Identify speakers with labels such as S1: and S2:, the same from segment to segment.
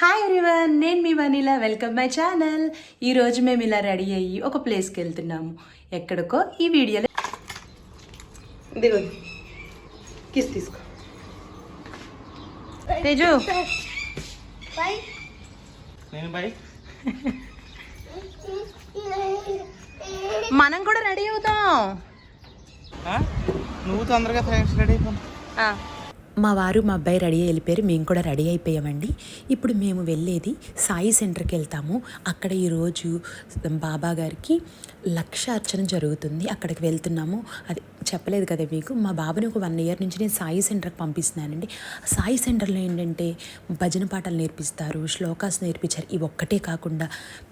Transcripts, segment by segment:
S1: Hi everyone నేను మీ Vanila. Welcome my channel ఈరోజు మేము ఇలా రెడీ అయ్యి ఒక ప్లేస్కి వెళ్తున్నాము. ఎక్కడికో ఈ వీడియోలో దిగు కిస్ తీసుకో. తేజు.
S2: నేను బై.
S1: మనం కూడా రెడీ అవుతాం.
S2: నువ్వు తొందరగా ఫ్రెండ్స్ రెడీ అయిపోను
S1: మా వారు మా అబ్బాయి రెడీ వెళ్ళిపోయారు. మేము కూడా రెడీ అయిపోయామండి. ఇప్పుడు మేము వెళ్ళేది సాయి సెంటర్కి వెళ్తాము. అక్కడ ఈరోజు బాబా గారికి లక్ష అర్చన జరుగుతుంది. అక్కడికి వెళ్తున్నాము. అది చెప్పలేదు కదా మీకు? మా బాబుని ఒక వన్ ఇయర్ నుంచి నేను సాయి సెంటర్కి పంపిస్తున్నానండి. సాయి సెంటర్లో ఏంటంటే భజన పాటలు నేర్పిస్తారు శ్లోకాస్ నేర్పించారు. ఇవి ఒక్కటే కాకుండా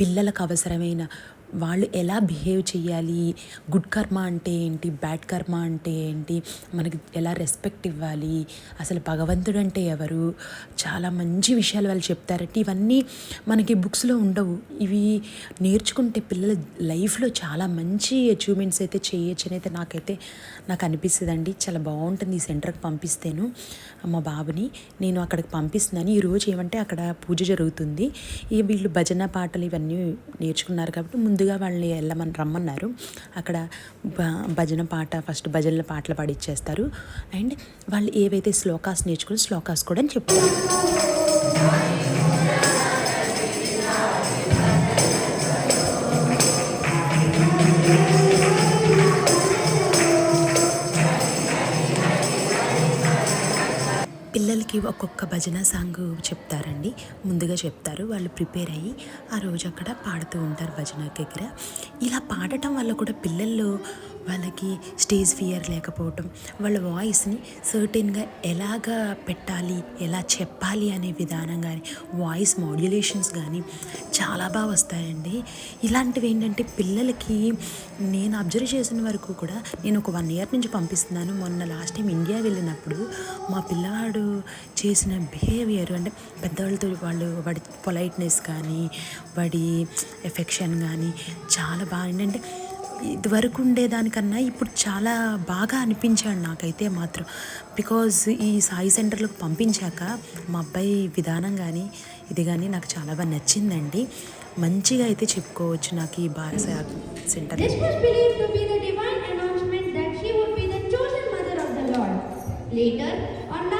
S1: పిల్లలకు అవసరమైన వాళ్ళు ఎలా బిహేవ్ చేయాలి? గుడ్ కర్మ అంటే ఏంటి? బ్యాడ్ కర్మ అంటే ఏంటి? మనకి ఎలా రెస్పెక్ట్ ఇవ్వాలి? అసలు భగవంతుడు అంటే ఎవరు? చాలా మంచి విషయాలు వాళ్ళు చెప్తారంటే. ఇవన్నీ మనకి బుక్స్లో ఉండవు. ఇవి నేర్చుకుంటే పిల్లల లైఫ్లో చాలా మంచి అచీవ్మెంట్స్ అయితే చేయొచ్చు అని అయితే నాకైతే నాకు అనిపిస్తుంది అండి చాలా బాగుంటుంది ఈ సెంటర్కి పంపిస్తేను. మా బాబుని నేను అక్కడికి పంపిస్తున్నాను. ఈరోజు ఏమంటే అక్కడ పూజ జరుగుతుంది. ఈ వీళ్ళు భజన పాటలు ఇవన్నీ నేర్చుకున్నారు కాబట్టి ముందు ముందుగా వాళ్ళని వెళ్ళమని రమ్మన్నారు. అక్కడ భ- భజన పాట ఫస్ట్ భజనల పాటలు పాడిచ్చేస్తారు. అండ్ వాళ్ళు ఏవైతే శ్లోకాస్ నేర్చుకుని శ్లోకాస్ కూడా చెప్తారు. పిల్లలకి ఒక్కొక్క భజన సాంగ్ చెప్తారండి. ముందుగా చెప్తారు వాళ్ళు ప్రిపేర్ అయ్యి ఆ రోజు అక్కడ పాడుతూ ఉంటారు భజన దగ్గర. ఇలా పాడటం వల్ల కూడా పిల్లల్లో వాళ్ళకి స్టేజ్ ఫియర్ లేకపోవటం వాళ్ళ వాయిస్ని సర్టెన్గా ఎలాగా పెట్టాలి ఎలా చెప్పాలి అనే విధానం కానీ వాయిస్ మాడ్యులేషన్స్ కానీ చాలా బాగా వస్తాయండి. ఇలాంటివి ఏంటంటే పిల్లలకి నేను అబ్జర్వ్ చేసిన వరకు కూడా నేను ఒక వన్ ఇయర్ నుంచి పంపిస్తున్నాను. మొన్న లాస్ట్ టైం ఇండియా వెళ్ళినప్పుడు మా పిల్లవాడు చేసిన బిహేవియర్ అంటే పెద్దవాళ్ళతో వాళ్ళు వాడి పొలైట్నెస్ కానీ వాడి ఎఫెక్షన్ కానీ చాలా బాగా ఏంటంటే ఇదివరకు ఉండేదానికన్నా ఇప్పుడు చాలా బాగా అనిపించాడు నాకైతే మాత్రం. బికాజ్ ఈ సాయి సెంటర్లకు పంపించాక మా అబ్బాయి విధానం కానీ ఇది కానీ నాకు చాలా బాగా నచ్చిందండి. మంచిగా అయితే చెప్పుకోవచ్చు నాకు ఈ భారత centre.
S3: Later, on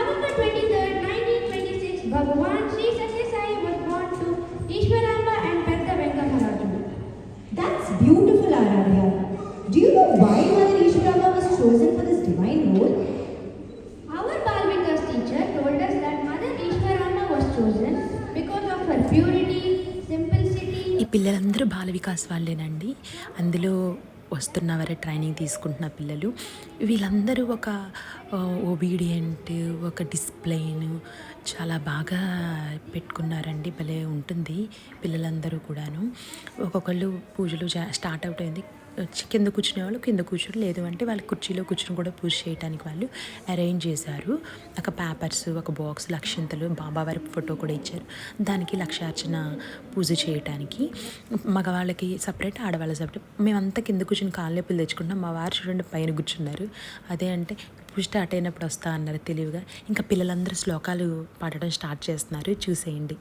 S4: chosen.
S3: Because of her purity, simplicity,
S1: ఈ పిల్లలందరూ బాల వికాస్ వాళ్ళేనండి. అందులో వస్తున్నవారే ట్రైనింగ్ తీసుకుంటున్న పిల్లలు. వీళ్ళందరూ ఒక ఒబీడియంట్ ఒక డిస్ప్లెయిన్ చాలా బాగా పెట్టుకున్నారండి. భలే ఉంటుంది పిల్లలందరూ కూడాను. ఒక్కొక్కళ్ళు పూజలు జా- స్టార్ట్ అవుట్ అయింది. కింద కూర్చునే వాళ్ళు కింద కూర్చోరు. లేదు అంటే వాళ్ళ కుర్చీలో కూర్చుని కూడా పూజ చేయడానికి వాళ్ళు అరేంజ్ చేశారు. ఒక పేపర్స్ ఒక బాక్స్ లక్షంతలు బాబావారి ఫోటో కూడా ఇచ్చారు. దానికి లక్షార్చన పూజ చేయటానికి. మగవాళ్ళకి సపరేట్ ఆడవాళ్ళ సపరేట్ మేమంతా కింద కూర్చుని కాళ్ళ తెచ్చుకుంటాం మా వారు చూడండి పైన కూర్చున్నారు. అదే అంటే పూజ స్టార్ట్ అయినప్పుడు వస్తా అన్నారు తెలివిగా. ఇంకా పిల్లలందరూ శ్లోకాలు పాడడం స్టార్ట్ చేస్తున్నారు. చూసేయండి.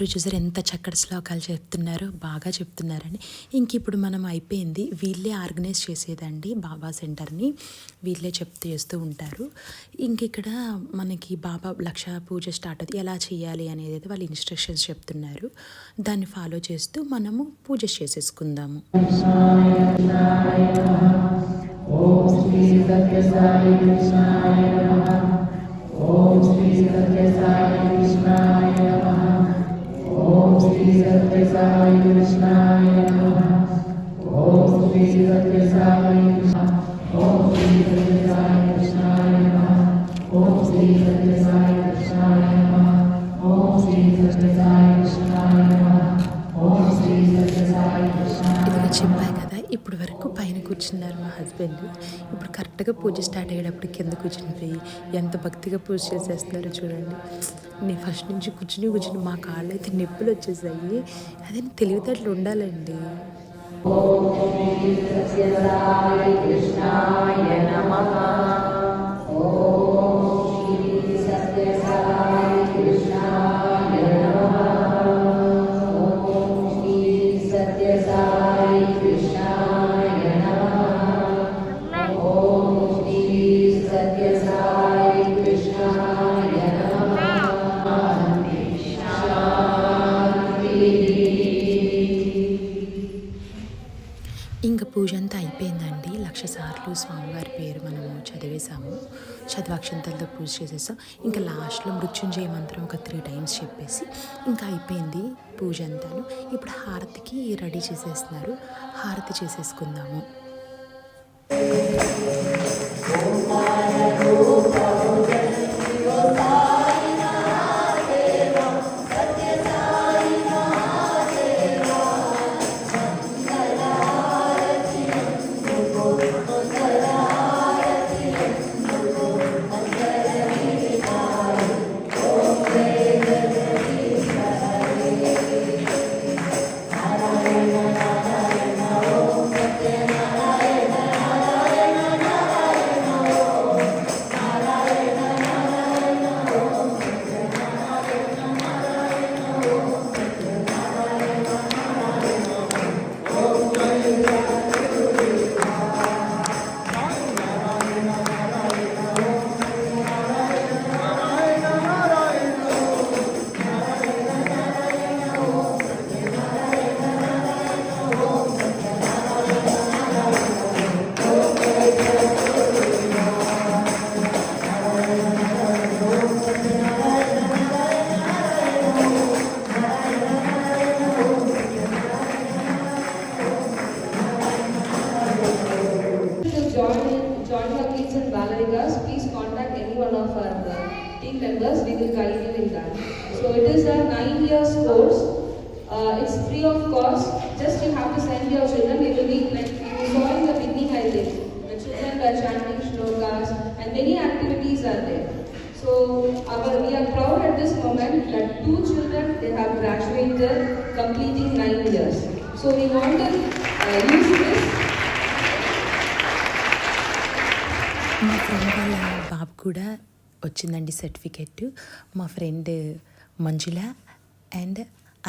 S1: అందరూ చూసారు ఎంత చక్కటి శ్లోకాలు చెప్తున్నారో బాగా చెప్తున్నారని. ఇంక ఇప్పుడు మనం అయిపోయింది. వీళ్ళే ఆర్గనైజ్ చేసేదండి బాబా సెంటర్ని. వీళ్ళే చెప్తూ చేస్తూ ఉంటారు. ఇంక ఇక్కడ మనకి బాబా లక్ష పూజ స్టార్ట్ అవుతుంది. ఎలా చేయాలి అనేది అయితే వాళ్ళు ఇన్స్ట్రక్షన్స్ చెప్తున్నారు. దాన్ని ఫాలో చేస్తూ మనము పూజ చేసేసుకుందాము. श्री सत्य साई कृष्णाय
S5: नमः ओम श्री सत्य साई कृष्णा ओम श्री सत्य साई कृष्णाय नमः ओम श्री सत्य साई कृष्णाय नमः ओम श्री सत्य साई कृष्णाय नमः ओम श्री सत्य साई
S1: कृष्णाय नमः వరకు పైన కూర్చున్నారు మా హస్బెండ్. ఇప్పుడు కరెక్ట్గా పూజ స్టార్ట్ అయ్యేటప్పుడు కింద కూర్చుని ఎంత భక్తిగా పూజ చేసేస్తున్నారో చూడండి. నేను ఫస్ట్ నుంచి కూర్చుని కూర్చుని మా కాళ్ళు అయితే నొప్పులు వచ్చేసాయి అదే తెలివితేటలు ఉండాలండి. ఇంకా పూజ అంతా అయిపోయిందండి. లక్ష సార్లు స్వామివారి పేరు మనము చదివేశాము. చదివాక్షంతలతో పూజ చేసేసాం. ఇంకా లాస్ట్లో మృత్యుంజయ మంత్రం ఒక త్రీ టైమ్స్ చెప్పేసి ఇంకా అయిపోయింది పూజ అంతాను. ఇప్పుడు హారతికి రెడీ చేసేస్తున్నారు. హారతి చేసేసుకుందాము.
S6: Just you have to send your children. It will be like you saw in the beginning. I think the children were chanting shlokas and many activities are there. So our, we are proud at this moment that two children they have graduated, completing nine years. So we want to uh, use this
S1: మా friend వాళ్ళ బాబు కూడా వచ్చిందండి certificate మా friend Manjula and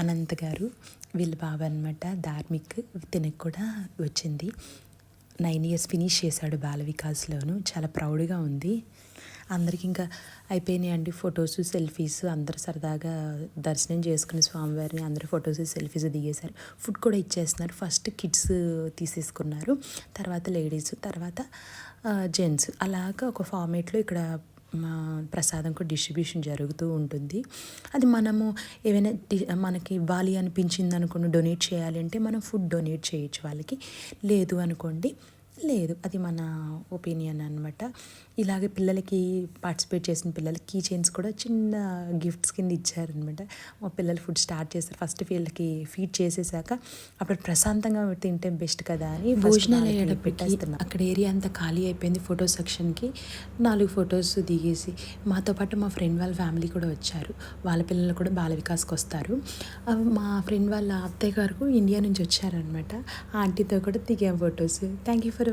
S1: Anant గారు వీళ్ళ బాబు అనమాట ధార్మిక్ తినకు కూడా వచ్చింది. నైన్ ఇయర్స్ ఫినిష్ చేశాడు బాల వికాస్లోను చాలా ప్రౌడ్గా ఉంది. అందరికి ఇంకా అయిపోయినాయి అండి ఫొటోస్ సెల్ఫీస్. అందరు సరదాగా దర్శనం చేసుకుని స్వామివారిని అందరూ ఫొటోస్ సెల్ఫీస్ దిగేశారు. ఫుడ్ కూడా ఇచ్చేస్తున్నారు. ఫస్ట్ కిడ్స్ తీసేసుకున్నారు. తర్వాత లేడీస్ తర్వాత జెంట్స్. అలాగా ఒక ఫార్మేట్లో ఇక్కడ ప్రసాదం కూడా డిస్ట్రిబ్యూషన్ జరుగుతూ ఉంటుంది. అది మనము ఏమైనా మనకి ఇవ్వాలి అనిపించింది అనుకోండి డొనేట్ చేయాలి అంటే మనం ఫుడ్ డొనేట్ చేయొచ్చు వాళ్ళకి. లేదు అనుకోండి లేదు అది మన ఒపీనియన్ అనమాట ఇలాగే పిల్లలకి పార్టిసిపేట్ చేసిన పిల్లలకి కీ చైన్స్ కూడా చిన్న గిఫ్ట్స్ కింద ఇచ్చారనమాట మా పిల్లలు ఫుడ్ స్టార్ట్ చేస్తారు ఫస్ట్ వీళ్ళకి ఫీడ్ చేసేసాక అప్పుడు ప్రశాంతంగా తింటే బెస్ట్ కదా అని భోజనాలు అయ్యేటప్పటికి అక్కడ ఏరియా అంతా ఖాళీ అయిపోయింది ఫోటో సెక్షన్కి నాలుగు ఫొటోస్ దిగేసి మాతో పాటు మా ఫ్రెండ్ వాళ్ళ ఫ్యామిలీ కూడా వచ్చారు. వాళ్ళ పిల్లలు కూడా బాల వికాస్కి వస్తారు. మా ఫ్రెండ్ వాళ్ళ అత్తయ్య గారు ఇండియా నుంచి వచ్చారనమాట ఆ ఆంటీతో కూడా దిగాం ఫొటోస్ థ్యాంక్ యూ ఫర్